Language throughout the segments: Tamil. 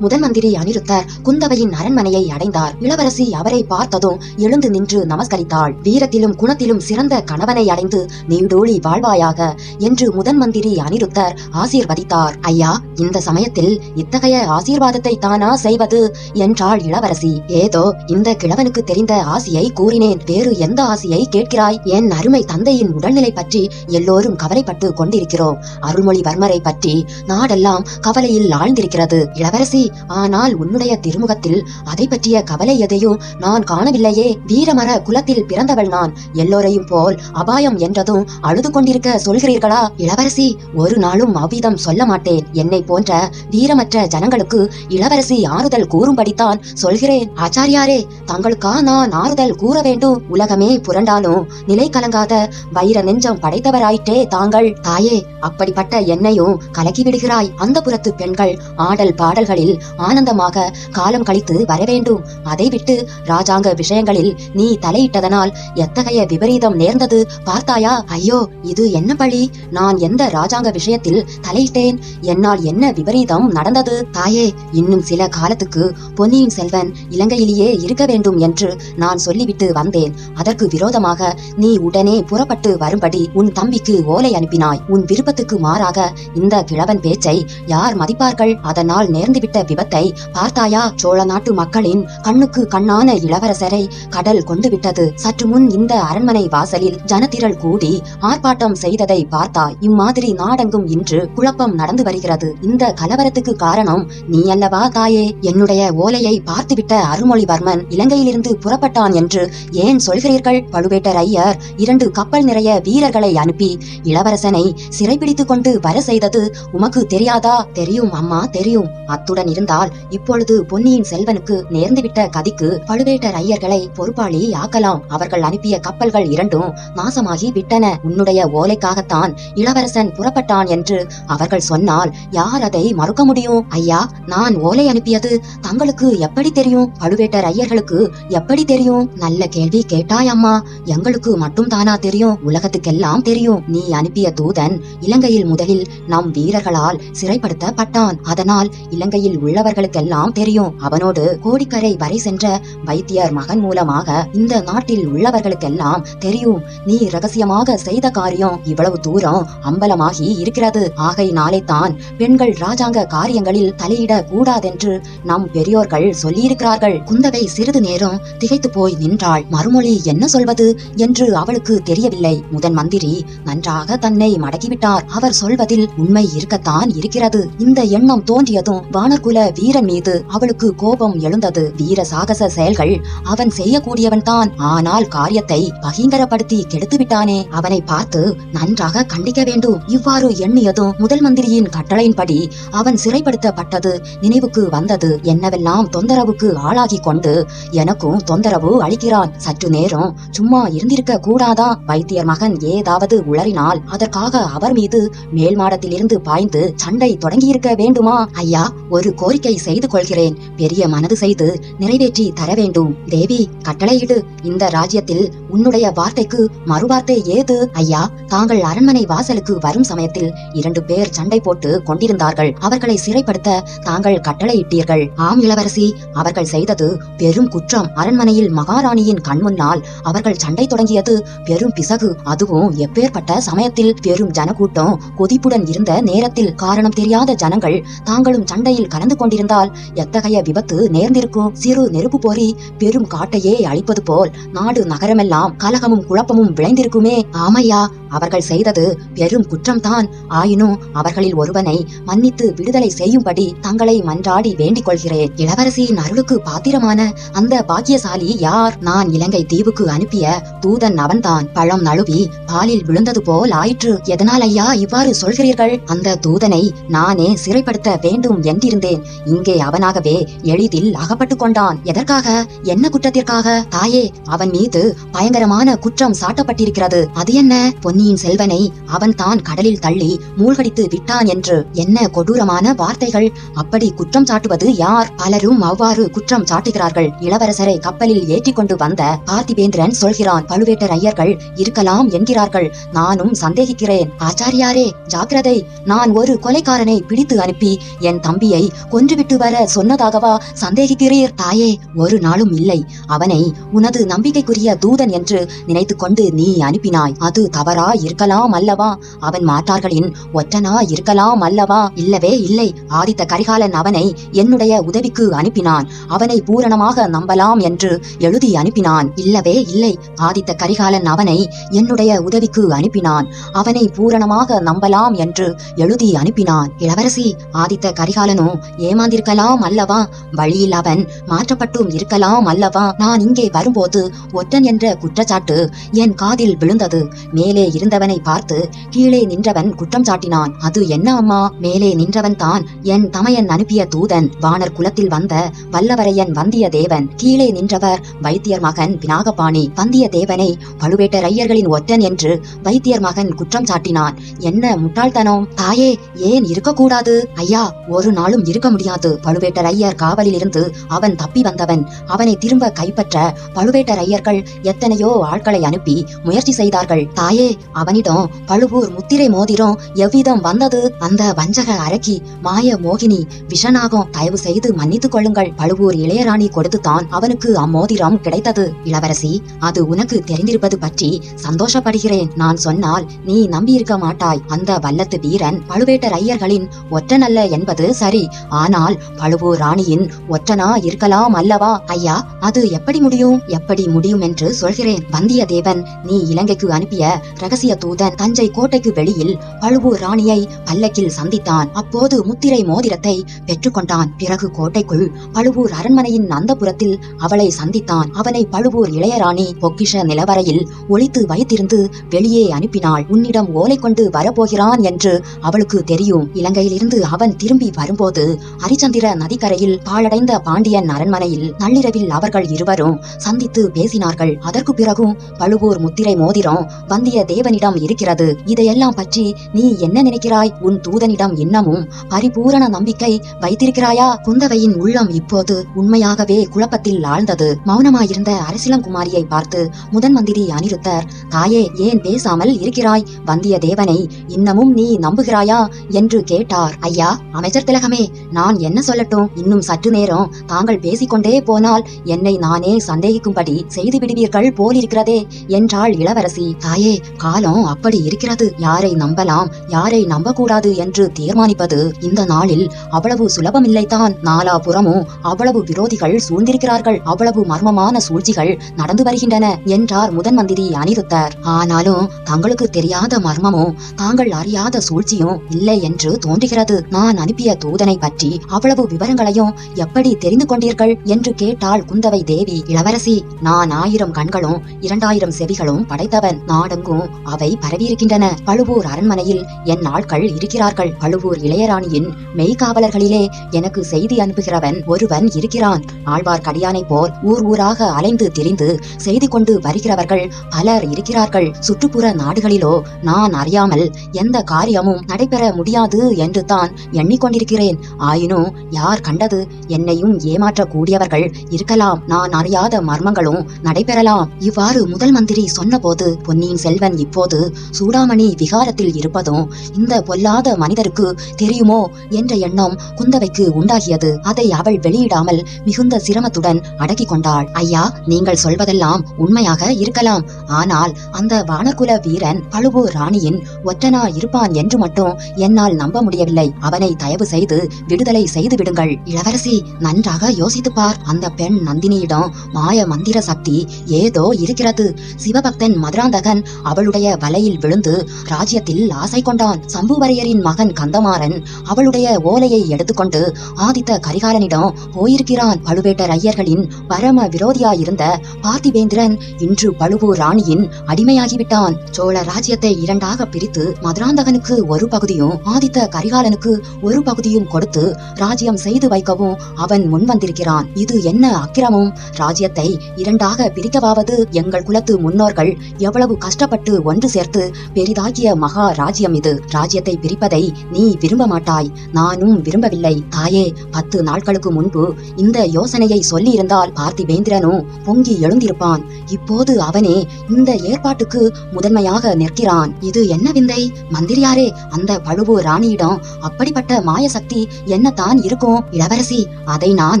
முதன் மந்திரி அனிருத்தர் குந்தவையின் அரண்மனையை அடைந்தார். இளவரசி அவரை பார்த்ததும் எழுந்து நின்று நமஸ்கரித்தாள். வீரத்திலும் குணத்திலும் சிறந்த கணவனை அடைந்து நீடோழி வாழ்வாயாக என்று முதன் மந்திரி அனிருத்தர் ஆசீர்வதித்தார். ஐயா இந்த சமயத்தில் இத்தகைய ஆசீர்வாதத்தை தானா செய்வது? என்றாள் இளவரசி. ஏதோ இந்த கிழவனுக்கு தெரிந்த ஆசியை கூறினேன். வேறு எந்த ஆசியை கேட்கிறாய்? என் அருமை தந்தையின் உடல்நிலை பற்றி எல்லோரும் கவலைப்பட்டு கொண்டிருக்கிறோம். அருள்மொழிவர்மரை பற்றி நாடெல்லாம் கவலையில் ஆழ்ந்திருக்கிறது. இளவரசி ஆனால் உன்னுடைய திருமுகத்தில் அதை பற்றிய கவலை எதையும் நான் காணவில்லையே. வீரமர குலத்தில் பிறந்தவள் நான். எல்லோரையும் போல் அபாயம் என்றதும் அழுது கொண்டிருக்க சொல்கிறீர்களா? இளவரசி ஒரு நாளும் அவ்விதம் சொல்ல மாட்டேன். என்னை போன்ற வீரமற்ற ஜனங்களுக்கு இளவரசி ஆறுதல் கூறும்படித்தான் சொல்கிறேன். ஆச்சாரியாரே தங்களுக்கா நான் ஆறுதல் கூற வேண்டும்? உலகமே புரண்டாலும் நிலை கலங்காத வைர நெஞ்சம் படைத்தவராயிற்றே தாங்கள். தாயே அப்படிப்பட்ட என்னையும் கலக்கிவிடுகிறாய். அந்த புறத்து பெண்கள் ஆடல் பாடல்களில் ஆனந்தமாக காலம் கழித்து வரவேண்டும் அதை விட்டு ராஜாங்க விஷயங்களில் நீ தலையிட்டதனால் எத்தகைய விபரீதம் நேர்ந்தது பார்த்தாயா? ஐயோ இது என்ன பழி? நான் எந்த ராஜாங்க விஷயத்தில் தலையிட்டேன்? என்னால் என்ன விபரீதம் நடந்தது? தாயே இன்னும் சில காலத்துக்கு பொன்னியின் செல்வன் இலங்கையிலேயே இருக்க வேண்டும் என்று நான் சொல்லிவிட்டு வந்தேன். அதற்கு விரோதமாக நீ உடனே புறப்பட்டு வரும்படி உன் தம்பிக்கு ஓலை அனுப்பினாய். உன் விருப்பத்துக்கு மாறாக இந்த கிழவன் பேச்சை யார் மதிப்பார்கள்? அதனால் நேர்ந்துவிட்ட விபத்தை பார்த்தாயா? சோழ நாட்டு மக்களின் கண்ணுக்கு கண்ணான இளவரசரை கடல் கொண்டு விட்டது சற்று முன் இந்த அரண்மனை வாசலில் ஜனத்திரள் கூடி ஆர்ப்பாட்டம் செய்ததை பார்த்தாய் இம்மாதிரி நாடெங்கும் இன்று குழப்பம் நடந்து வருகிறது. இந்த கலவரத்துக்கு காரணம் நீ அல்லவா தாயே? என்னுடைய ஓலையை பார்த்துவிட்ட அருள்மொழிவர்மன் இலங்கையிலிருந்து புறப்பட்டான் என்று ஏன் சொல்கிறீர்கள்? பழுவேட்டர் ஐயர் இரண்டு கப்பல் நிறைய வீரர்களை அனுப்பி இளவரசனை சிறைபிடித்துக் கொண்டு வர செய்தது உமக்கு தெரியாதா? தெரியும் அம்மா தெரியும். அத்துடன் இருந்தால் இப்பொழுது பொன்னியின் செல்வனுக்கு நேர்ந்துவிட்ட கதிக்கு பழுவேட்டரையர்களை பொறுப்பாளி ஆக்கலாம். அவர்கள் அனுப்பிய கப்பல்கள் இரண்டும் நாசமாகி விட்டன. உன்னுடைய ஓலைக்காகத்தான் இளவரசன் புறப்பட்டான் என்று அவர்கள் சொன்னால் யார் அதை மறுக்க முடியும்? ஐயா நான் ஓலை அனுப்பியது தங்களுக்கு எப்படி தெரியும்? பழுவேட்டரையர்களுக்கு எப்படி தெரியும்? நல்ல கேள்வி கேட்டாய் அம்மா. எங்களுக்கு மட்டும் தானா தெரியும்? உலகத்துக்கெல்லாம் தெரியும். நீ அனுப்பிய தூதன் இலங்கையில் முதலில் நம் வீரர்களால் சிறைப்படுத்தப்பட்டான். அதனால் இலங்கையில் உள்ளவர்களுக்கெல்லாம் தெரியும். அவனோடு கோடிக்கரை வரை சென்ற வைத்தியர் மகன் மூலமாக இந்த நாட்டில் உள்ளவர்களுக்கெல்லாம் தெரியும். நீ ரகசியமாக செய்த காரியம் இவ்வளவு தூரம் அம்பலமாகி இருக்கிறது. ஆகையினாலே தான் பெண்கள் ராஜாங்க காரியங்களில் தலையிட கூடாதென்று நம் பெரியோர்கள் சொல்லியிருக்கிறார்கள். குந்தவை சிறிது நேரம் திகைத்து போய் நின்றாள். மறுமொழி என்ன சொல்வது? என்று அவளுக்கு தெரியவில்லை. முதன் மந்திரி நன்றாக தன்னை மடக்கிவிட்டார். அவர் சொல்வதில் உண்மை இருக்கத்தான் இருக்கிறது. இந்த எண்ணம் தோன்றியதும் குல வீரன் மீது அவளுக்கு கோபம் எழுந்தது. வீர சாகச செயல்கள் அவன் செய்யக்கூடியவன் தான் ஆனால் காரியத்தை பகிங்கரப்படுத்தி கெடுத்து விட்டானே அவனை பார்த்து நன்றாக கண்டிக்க வேண்டும். இவ்வாறு எண்ணியதும் முதல் மந்திரியின் கட்டளையின்படி அவன் சிறைப்படுத்தப்பட்டது நினைவுக்கு வந்தது. என்னவெல்லாம் தொந்தரவுக்கு ஆளாகி கொண்டு எனக்கும் தொந்தரவு அளிக்கிறான். சற்று நேரம் சும்மா இருந்திருக்க கூடாதா? வைத்தியர் மகன் ஏதாவது உளறினால் அதற்காக அவர் மீது மேல் மாடத்திலிருந்து பாய்ந்து சண்டை தொடங்கியிருக்க வேண்டுமா? ஐயா ஒரு கோரிக்கை செய்து கொள்கிறேன். பெரிய மனது செய்து நிறைவேற்றி தர வேண்டும். தேவி கட்டளையிடு. இந்த ராஜ்யத்தில் உன்னுடைய வார்த்தைக்கு மறுவார்த்தை ஏது? ஐயா தாங்கள் அரண்மனை வாசலுக்கு வரும் சமயத்தில் இரண்டு பேர் சண்டை போட்டு கொண்டிருந்தார்கள். அவர்களை சிறைப்படுத்த தாங்கள் கட்டளையிட்டீர்கள். ஆம் இளவரசி. அவர்கள் செய்தது பெரும் குற்றம். அரண்மனையில் மகாராணியின் கண்முன்னால் அவர்கள் சண்டை தொடங்கியது பெரும் பிசகு. அதுவும் எப்பேற்பட்ட சமயத்தில் பெரும் ஜனக்கூட்டம் கொதிப்புடன் இருந்த நேரத்தில். காரணம் தெரியாத ஜனங்கள் தாங்களும் சண்டையில் கலந்து கொண்டிருந்தால் எத்தகைய விபத்து நேர்ந்திருக்கும்? சிறு நெருப்பு போரி பெரும் காட்டையே அழிப்பது போல் நாடு நகரமெல்லாம் கலகமும் குழப்பமும் விளைந்திருக்குமே. ஆமையா அவர்கள் செய்தது பெரும் குற்றம்தான். ஆயினும் அவர்களில் ஒருவனை மன்னித்து விடுதலை செய்யும்படி தங்களை மன்றாடி வேண்டிக் கொள்கிறேன். இளவரசியின் அருளுக்கு பாத்திரமான அந்த பாக்கியசாலி யார்? நான் இலங்கை தீவுக்கு அனுப்பிய தூதன் அவன்தான். பழம் நழுவி பாலில் விழுந்தது போல் ஆயிற்று. எதனால் ஐயா இவ்வாறு சொல்கிறீர்கள்? அந்த தூதனை நானே சிறைப்படுத்த வேண்டும் என்றிருந்தேன். இங்கே அவனாகவே எளிதில் அகப்பட்டுக் கொண்டான். எதற்காக? என்ன குற்றத்திற்காக? தாயே அவன் மீது பயங்கரமான குற்றம் சாட்டப்பட்டிருக்கிறது. அது என்ன? பொன்னியின் செல்வனை அவன் தான் கடலில் தள்ளி மூழ்கடித்து விட்டான் என்று. என்ன கொடூரமான வார்த்தைகள்? அப்படி குற்றம் சாட்டுவது யார்? பலரும் அவ்வாறு குற்றம் சாட்டுகிறார்கள். இளவரசரை கப்பலில் ஏற்றி கொண்டு வந்த பார்த்திபேந்திரன் சொல்கிறான் பழுவேட்டர் ஐயர்கள் இருக்கலாம் என்கிறார்கள். நானும் சந்தேகிக்கிறேன். ஆச்சாரியாரே ஜாக்கிரதை. நான் ஒரு கொலைக்காரனை பிடித்து அனுப்பி என் தம்பியை கொன்றுவிட்டு வர சொன்னதாகவா? சந்தேகிக்கிறீர் தாயே ஒரு நாளும் இல்லை. அவனை உனது நம்பிக்கைக்குரிய தூதன் என்று நினைத்துக் கொண்டு நீ அனுப்பினாய். அது தவறா இருக்கலாம் அல்லவா? அவன் மாற்றார்களின் ஒற்றனா இருக்கலாம் அல்லவா? இல்லவே இல்லை. ஆதித்த கரிகாலன் அவனை என்னுடைய உதவிக்கு அனுப்பினான். அவனை பூரணமாக நம்பலாம் என்று எழுதி அனுப்பினான். இல்லவே இல்லை. ஆதித்த கரிகாலன் அவனை என்னுடைய உதவிக்கு அனுப்பினான். அவனை பூரணமாக நம்பலாம் என்று எழுதி அனுப்பினான். இளவரசி ஆதித்த கரிகாலனும் ஏமாந்திருக்கலாம் அல்லவா? வழியில் அவன் மாற்றப்பட்டும் இருக்கலாம் அல்லவா? நான் இங்கே வரும்போது ஒற்றன் என்ற குற்றச்சாட்டு என் காதில் விழுந்தது. மேலே இருந்தவனை பார்த்து கீழே நின்றவன் குற்றம் சாட்டினான். அது என்ன அம்மா? மேலே நின்றவன் தான் என் தமையன் அனுப்பிய தூதன். வானர் குலத்தில் வந்த வல்லவரையன் வந்தியத்தேவன் கீழே நின்றவர் வைத்தியர் மகன் பினாகபாணி. வந்தியத்தேவனை பழுவேட்டரையர்களின் ஒற்றன் என்று வைத்தியர் மகன் குற்றம் சாட்டினான். என்ன முட்டாள்தனம்? தாயே ஏன் இருக்கக்கூடாது? ஐயா ஒரு நாளும் இருக்க முடியாது. பழுவேட்டரையர் காவலில் இருந்து அவன் தப்பி வந்தவன். அவனை திரும்ப கைப்பற்ற பழுவேட்டர் ஐயர்கள் எத்தனையோ ஆட்களை அனுப்பி முயற்சி செய்தார்கள். தாயே அவனிடம் பழுவூர் முத்திரை மோதிரம் எவ்விதம் வந்தது? அந்த வஞ்சக அரக்கி மாய மோகினி விஷநாகம் தயவு செய்து மன்னித்துக் கொள்ளுங்கள். பழுவூர் இளையராணி கொடுத்துத்தான் அவனுக்கு அம்மோதிரம் கிடைத்தது. இளவரசி அது உனக்கு தெரிந்திருப்பது பற்றி சந்தோஷப்படுகிறேன். நான் சொன்னால் நீ நம்பியிருக்க மாட்டாய். அந்த வல்லத்து வீரன் பழுவேட்டர் ஐயர்களின் ஒற்றனல்ல என்பது சரி. ஆனால் பழுவூர் ராணியின் ஒற்றனா இருக்கலாம் அல்லவா? ஐயா அது எப்படி முடியும்? எப்படி முடியும் என்று சொல்கிறேன். வந்தியத்தேவன் நீ இலங்கைக்கு அனுப்பிய ரகசிய தூதன் தஞ்சை கோட்டைக்கு வெளியில் பழுவூர் ராணியை பல்லக்கில் சந்தித்தான். அப்போது முத்திரை மோதிரத்தை பெற்றுக்கொண்டான். பிறகு கோட்டைக்குள் பழுவூர் அரண்மனையின் அந்தபுரத்தில் அவளை சந்தித்தான். அவனை பழுவூர் இளையராணி பொக்கிஷ நிலவரையில் ஒழித்து வைத்திருந்து வெளியே அனுப்பினாள். உன்னிடம் ஓலை கொண்டு வரப்போகிறான் என்று அவளுக்கு தெரியும். இலங்கையிலிருந்து அவன் திரும்பி வரும்போது ஹரிச்சந்திர நதிக்கரையில் பாழடைந்த பாண்டியன் அரண்மனையில் நள்ளிரவில் அவர்கள் இருவரும் சந்தித்து பேசினார்கள். அதற்கு பிறகும் பழுவூர் முத்திரை மோதிரம் வந்திய தேவனிடம் இருக்கிறது. இதையெல்லாம் பற்றி நீ என்ன நினைக்கிறாய்? உன் தூதனிடம் இன்னமும் பரிபூரண நம்பிக்கை வைத்திருக்கிறாயா? குந்தவையின் உள்ளம் இப்போது உண்மையாகவே குழப்பத்தில் ஆழ்ந்தது. மௌனமாயிருந்த அரசிலங்குமாரியை பார்த்து முதன் மந்திரி அனிருத்தர் தாயே ஏன் பேசாமல் இருக்கிறாய்? வந்தியத்தேவனை இன்னமும் நீ நம்புகிறாயா? என்று கேட்டார். ஐயா அமைச்சர் திலகமே நான் என்ன சொல்லட்டும்? இன்னும் சற்று நேரம். தாங்கள் பேசிக்கொண்டே போனால் என்னை நானே சந்தேகிக்கும்படி செய்து விடுவீர்கள் போலிருக்கிறதே என்றாள் இளவரசி. தாயே காலம் அப்படி இருக்கிறது. யாரை நம்பலாம் யாரை நம்பக்கூடாது என்று தீர்மானிப்பது இந்த நாளில் அவ்வளவு சுலபமில்லைதான் நாலாபுறமும் அவ்வளவு விரோதிகள் சூழ்ந்திருக்கிறார்கள். அவ்வளவு மர்மமான சூழ்ச்சிகள் நடந்து வருகின்றன என்றார் முதன் மந்திரி அனிருத்தர். ஆனாலும் தங்களுக்கு தெரியாத மர்மமும் தாங்கள் அறியாத சூழ்ச்சியும் இல்லை என்று தோன்றுகிறது. நான் அனுப்பிய தூதனை பற்றி அவ்வளவு விவரங்களையும் எப்படி தெரிந்து கொண்டீர்கள் என்று கேட்டாள் குந்தவை தேவி. இளவரசி நான் ஆயிரம் கண்களும் இரண்டாயிரம் செவிகளும் படைத்தவன் நாடெங்கும் அவை பரவியிருக்கின்றன. பழுவூர் அரண்மனையில் என் ஆட்கள் இருக்கிறார்கள். பழுவூர் இளையராணியின் மெய்காவலர்களிலே எனக்கு செய்தி அனுப்புகிறவன் ஒருவன் இருக்கிறான். ஆழ்வார்க்கடியானை போல் ஊர் ஊராக அலைந்து திரிந்து செய்தி கொண்டு வருகிறவர்கள் பலர் இருக்கிறார்கள். சுற்றுப்புற நாடுகளிலோ நான் அறியாமல் எந்த காரியமும் நடைபெற முடியாது என்று தான் எண்ணிக்கொண்டிருக்கிறேன். ஆயினும் யார் கண்டது? என்னையும் ஏமாற்றக்கூடியவர்கள் இருக்கலாம். நான் அறியாத மர்மங்களும் நடைபெறலாம். இவ்வாறு முதல் மந்திரி சொன்னபோது பொன்னியின் செல்வன் இப்போது சூடாமணி விகாரத்தில் இருப்பதும் இந்த பொல்லாத மனிதருக்கு தெரியுமோ என்ற எண்ணம் குந்தவைக்கு உண்டாகியது. அதை அவள் வெளியிடாமல் மிகுந்த சிரமத்துடன் அடக்கிக் கொண்டாள். ஐயா நீங்கள் சொல்வதெல்லாம் உண்மையாக இருக்கலாம். ஆனால் அந்த வானகுல வீரன் பழுவூர் ராணியின் ஒற்றனா இருப்பான் என்று மட்டும் என்னால் நம்ப முடியவில்லை. அவனை தயவு செய்து விடுதலை செய்து விடுங்கள் இளவரசி நன்றாக யோசித்து பார் அந்த பெண் நந்தினியிடம் மாய மந்திர சக்தி ஏதோ இருக்கிறது. சிவபக்தன் மதுராந்தகன் அவளுடைய வலையில் விழுந்து ராஜ்யத்தில் ஆசை கொண்டான். சம்புவரையரின் மகன் கந்தமாறன் அவளுடைய ஓலையை எடுத்துக்கொண்டு ஆதித்த கரிகாலனிடம் போயிருக்கிறான். பழுவேட்டரையர்களின் பரம விரோதியாயிருந்த பார்த்திவேந்திரன் இன்று பழுவூர் ராணியின் அடிமையாகிவிட்டான். சோழ ராஜ்யத்தை இரண்டாக பிரித்து மதுராந்தகனுக்கு ஒரு பகுதியும் ஆதித்த கரிகாலனுக்கு ஒரு பகுதியும் கொடுத்து ராஜ்யம் செய்து வைக்கவும் அவன் முன் வந்திருக்கிறான். இது என்ன அக்கிரமம்? ராஜ்யத்தை இரண்டாக பிரிக்கவாவது எங்கள் குலத்து முன்னோர்கள் எவ்வளவு கஷ்டப்பட்டு ஒன்று சேர்த்து பெரிதாகிய மகா ராஜ்யம் இது. ராஜ்யத்தை பிரிப்பதை நீ விரும்ப மாட்டாய். நானும் விரும்பவில்லை. தாயே பத்து நாட்களுக்கு முன்பு இந்த யோசனையை சொல்லியிருந்தால் பார்த்திபேந்திரனும் பொங்கி எழுந்திருப்பான். இப்போது அவனே இந்த ஏற்பாட்டுக்கு முதன்மையாக நிற்கிறான். இது என்ன விந்தை? மந்திரியாரே அந்த பழுவூர் ராணியிடம் அப்படிப்பட்ட மாயசக்தி என்ன என்னத்தான் இருக்கும்? இளவரசி அதை நான்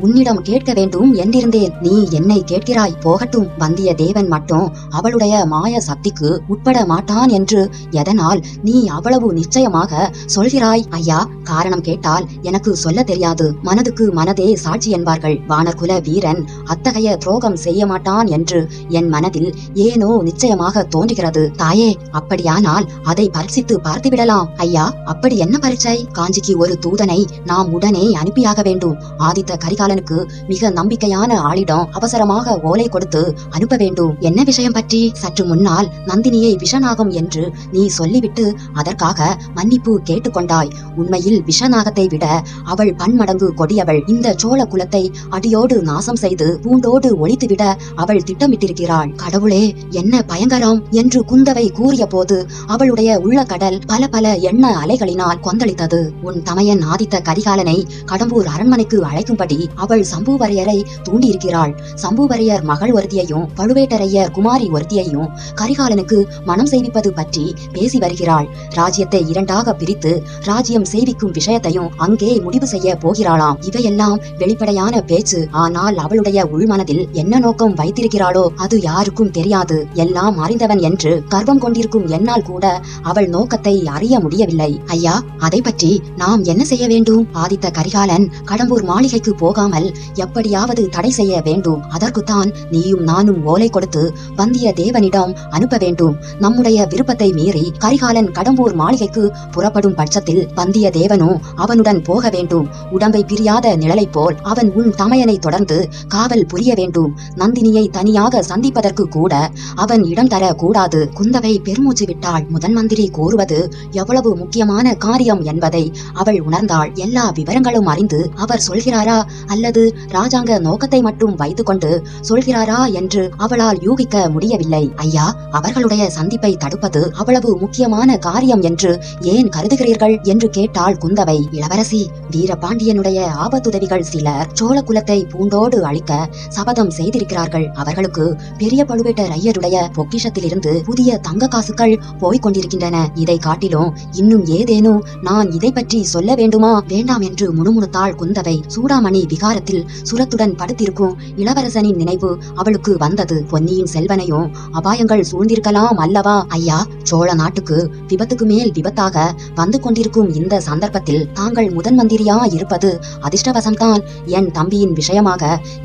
உன்னிடம் கேட்க வேண்டும் என்றிருந்தேன். நீ என்னை கேட்கிறாய் போகட்டும். வந்திய தேவன் மட்டும் அவளுடைய மாய சக்திக்கு உட்பட மாட்டான் என்று எதனால் நீ அவ்வளவு நிச்சயமாக சொல்கிறாய்? ஐயா காரணம் கேட்டால் எனக்கு சொல்ல தெரியாது. மனதுக்கு மனதே சாட்சி என்பார்கள். வானர்குல வீரன் அத்தகைய துரோகம் செய்ய மாட்டான் என்று என் மனதில் ஏனோ நிச்சயமாக தோன்றுகிறது. தாயே அப்படியானால் அதை பரிசித்து பார்த்துவிடலாம். ஐயா அப்படி என்ன பரீட்சை காஞ்சிக்கு ஒரு தூதனை நாம் உடனே அனுப்பியாக வேண்டும். ஆதித்த கரிகாலனுக்கு மிக நம்பிக்கையான ஆளிடம் அவசரமாக ஓலை கொடுத்து அனுப்ப வேண்டும். என்ன விஷயம் பற்றி? சற்று முன்னால் நந்தினியை விஷநாகம் என்று நீ சொல்லிவிட்டு அதற்காக மன்னிப்பு கேட்டுக்கொண்டாய். உண்மையில் விஷநாகத்தை விட அவள் பன்மடங்கு கொடியவள். இந்த சோழ குலத்தை அடியோடு நாசம் செய்து பூண்டோடு ஒழித்துவிட அவள் திட்டமிட்டிருக்கிறாள். கடவுளே என்ன பயங்கரம் என்று குந்தவை கூறிய போது அவளுடைய உள்ள கடல் பல பல எண்ண அலைகளினால் கொந்தளித்தது. உன் தமையன் ஆதித்த கரிகாலனை கடம்பூர் அரண்மனைக்கு அழைக்கும்படி அவள் சம்புவரையரை தூண்டியிருக்கிறாள். சம்புவரையர் மகள் ஒருத்தியையும் பழுவேட்டரையர் குமாரி ஒருத்தியையும் கரிகாலனுக்கு மனம் செய்விப்பது பற்றி பேசி வருகிறாள். ராஜ்யத்தை இரண்டாக பிரித்து ராஜ்யம் செய்விக்கும் விஷயத்தையும் அங்கே முடிவு செய்ய போகிறாளாம். இவையெல்லாம் வெளிப்படையான பேச்சு. ஆனால் அவளுடைய உள்மனதில் என்ன நோக்கம் வைத்திருக்கிறாளோ அது யாருக்கும் தெரியாது. எல்லாம் அறிந்தவன் என்று கர்வம் கொண்டிருக்கும் என்னால் கூட அவள் நோக்கத்தை அறிய முடியவில்லை. ஐயா அதை பற்றி நாம் என்ன செய்ய வேண்டும்? ஆதித்த கரிகாலன் கடம்பூர் மாளிகைக்கு போகாமல் எப்படியாவது தடை செய்ய வேண்டும். அதற்குத்தான் நீயும் நானும் ஓலை கொடுத்து வந்திய தேவனிடம் அனுப்ப வேண்டும். நம்முடைய விருப்பத்தை மீறி கரிகாலன் கடம்பூர் மாளிகைக்கு புறப்படும் பட்சத்தில் வந்திய தேவனோ அவனுடன் போக வேண்டும். உடம்பை பிரியாத நிழலைப் போல் அவன் உன் தமையனை தொடர்ந்து காவல் புரிய வேண்டும். நந்தினியை தனியாக சந்திப்பதற்கு கூட அவன் இடம் தர கூடாது. குந்தவை பெருமூச்சு விட்டாள். முதன் மந்திரி கூறுவது எவ்வளவு முக்கியமான காரியம் என்பதை அவள் உணர்ந்தாள். எல்லா விவரங்களும் அறிந்து அவர் சொல்கிறாரா அல்லது ராஜாங்க நோக்கத்தை மட்டும் வைத்துக்கொண்டு சொல்கிறாரா என்று அவளால் யூகிக்க முடியவில்லை. ஐயா அவர்களுடைய சந்திப்பை தடுப்பது அவ்வளவு முக்கியமான காரியம் என்று ஏன் கருதுகிறீர்கள் என்று கேட்டாள் குந்தவை. இளவரசி வீரபாண்டியனுடைய ஆபத்துதவிகள் சிலர் சோழ குலத்தை பூண்டோடு அழிக்க சபதம் செய்திருக்கிறார்கள். அவர்களுக்கு பெரிய பழுவேட்டர் ஐயருடைய பொக்கிஷத்திலிருந்து புதிய தங்க காசுகள் போய்க் கொண்டிருக்கின்றன. இதை காட்டிலும் இன்னும் ஏதேனும் நான் இதை பற்றி சொல்ல வேண்டுமா? வேண்டாம் என்று முணுமுணுத்தாள் குந்தவை. சூடாமணி விகாரத்தில் சுரத்துடன் படுத்திருக்கும் இளவரசனின் நினைவு அவளுக்கு வந்தது. பொன்னியின் செல்வனையும் அபாயங்கள் சூழ்ந்திருக்கலாம் அல்லவா? ஐயா சோழ நாட்டுக்கு விபத்துக்கு மேல் விபத்தாக வந்து கொண்டிருக்கும் இந்த சந்தர்ப்பத்தில் தாங்கள் முதன் மந்திரியா இருப்பது அதிர்ஷ்டவசம்தான். என் தம்பியின் விஷயமாக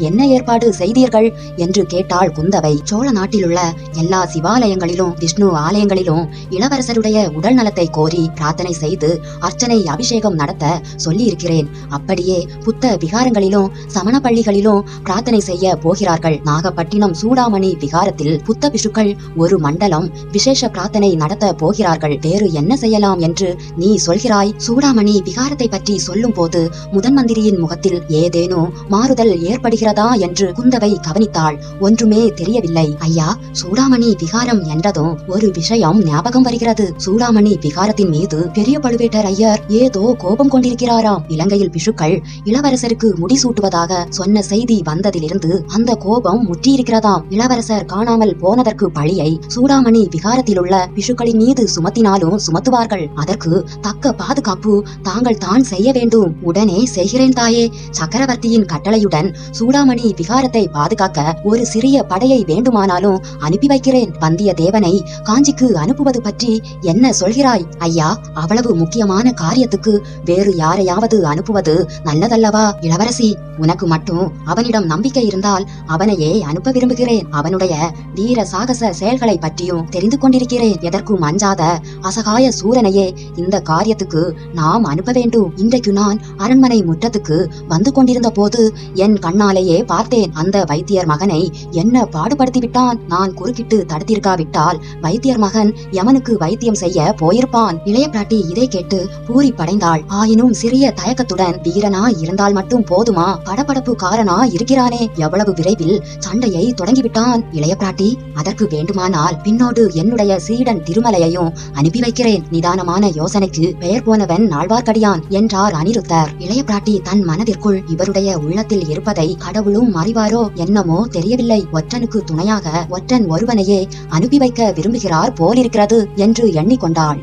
என்ன ஏற்பாடு செய்தீர்கள்? என்று கேட்டாள் குந்தவை. சோழ நாட்டிலுள்ள எல்லா சிவாலயங்களிலும் விஷ்ணு ஆலயங்களிலும் இளவரசருடைய உடல் நலத்தை கோரி பிரார்த்தனை செய்து அர்ச்சனை அபிஷேகம் நடத்த சொல்லி இருக்கிறேன் அப்படியே புத்த விகாரங்களிலும் சமண பள்ளிகளிலும் பிரார்த்தனை செய்ய போகிறார்கள். நாகப்பட்டினம் சூடாமணி விகாரத்தில் புத்த பிஷுக்கள் ஒரு மண்டலம் விசேஷ பிரார்த்தனை நடத்த போகிறார்கள் வேறு என்ன செய்யலாம் என்று நீ சொல்கிறாய்? சூடாமணி விகாரத்தை பற்றி சொல்லும் போது முதன் மந்திரியின் முகத்தில் ஏதேனோ மாறுதல் ஏற்படுகிறதா என்று குந்தவை கவனித்தாள். ஒன்றுமே தெரியவில்லை. ஐயா சூடாமணி விகாரம் என்றதும் ஒரு விஷயம் ஞாபகம் வருகிறது. சூடாமணி விகாரத்தின் மீது பெரிய பழுவேட்டர் ஐயர் ஏதோ கோபம் கொண்டிருக்கிறாராம். இலங்கையில் பிஷுக்கள் இளவரசருக்கு முடிசூட்டுவதாக சொன்ன செய்தி வந்ததிலிருந்து அந்த கோபம் முற்றியிருக்கிறதாம். இளவரசர் காணாமல் போனதற்கு பழியை சூடாமணி விகாரத்திலுள்ள பிக்ஷுக்களின் மீது சுமத்தினாலும் சுமத்துவார்கள். அதற்கு தக்க பாதுகாப்பு தாங்கள் தான் செய்ய வேண்டும். உடனே செய்கிறேன் தாயே. சக்கரவர்த்தியின் கட்டளையுடன் சூடாமணி விகாரத்தை பாதுகாக்க ஒரு சிறிய படையை வேண்டுமானாலும் அனுப்பி வைக்கிறேன். வந்தியத்தேவனை காஞ்சிக்கு அனுப்புவது பற்றி என்ன சொல்கிறாய்? ஐயா அவ்வளவு முக்கியமான காரியத்துக்கு வேறு யாரையாவது அனுப்புவது நல்லதல்லவா? இளவரசி உனக்கு மட்டும் அவனிடம் நம்பிக்கை இருந்தால் அவனையே அனுப்ப விரும்புகிறேன். அவனுடைய வீர சாகச செயல்களை பற்றியும் தெரிந்து கொண்டிருக்கிறேன். எதற்கும் அஞ்சாத அசகாய சூரனையே இந்த காரியத்துக்கு நாம் அனுப்ப வேண்டும். இன்றைக்கு நான் அரண்மனை முற்றத்துக்கு வந்து கொண்டிருந்த போது என் கண்ணாலேயே பார்த்தேன். அந்த வைத்தியர் மகனை என்ன பாடுபடுத்தி விட்டான் நான் குறுக்கிட்டு தடுத்திருக்காவிட்டால் வைத்தியர் மகன் யமனுக்கு வைத்தியம் செய்ய போயிருப்பான். இளைய பிராட்டி இதை கேட்டு பூரி படைந்தாள் ஆயினும் சிறிய தயக்கத்துடன் வீரனா இருந்தால் மட்டும் போதுமா? படபடப்பு காரனா இருக்கிறானே. எவ்வளவு விரைவில் சண்டையை தொடங்கிவிட்டான் இளைய பிராட்டி அதற்கு வேண்டுமானால் பின்னோடு என்னுடைய சீடன் திருமலையையும் அனுப்பி வைக்கிறேன். நிதானமான யோசனைக்கு பெயர் போனவன் நாழ்வார்க்கடியான் என்றார் அனிருத்தர். இளைய பிராட்டி தன் மனதிற்குள் இவருடைய உள்ளத்தில் இருப்பதை கடவுளும் அறிவாரோ என்னமோ தெரியவில்லை. ஒற்றனுக்கு துணையாக ஒற்றன் ஒருவனையே அனுப்பி வைக்க விரும்புகிறார் போலிருக்கிறது என்று எண்ணிக்கொண்டாள்.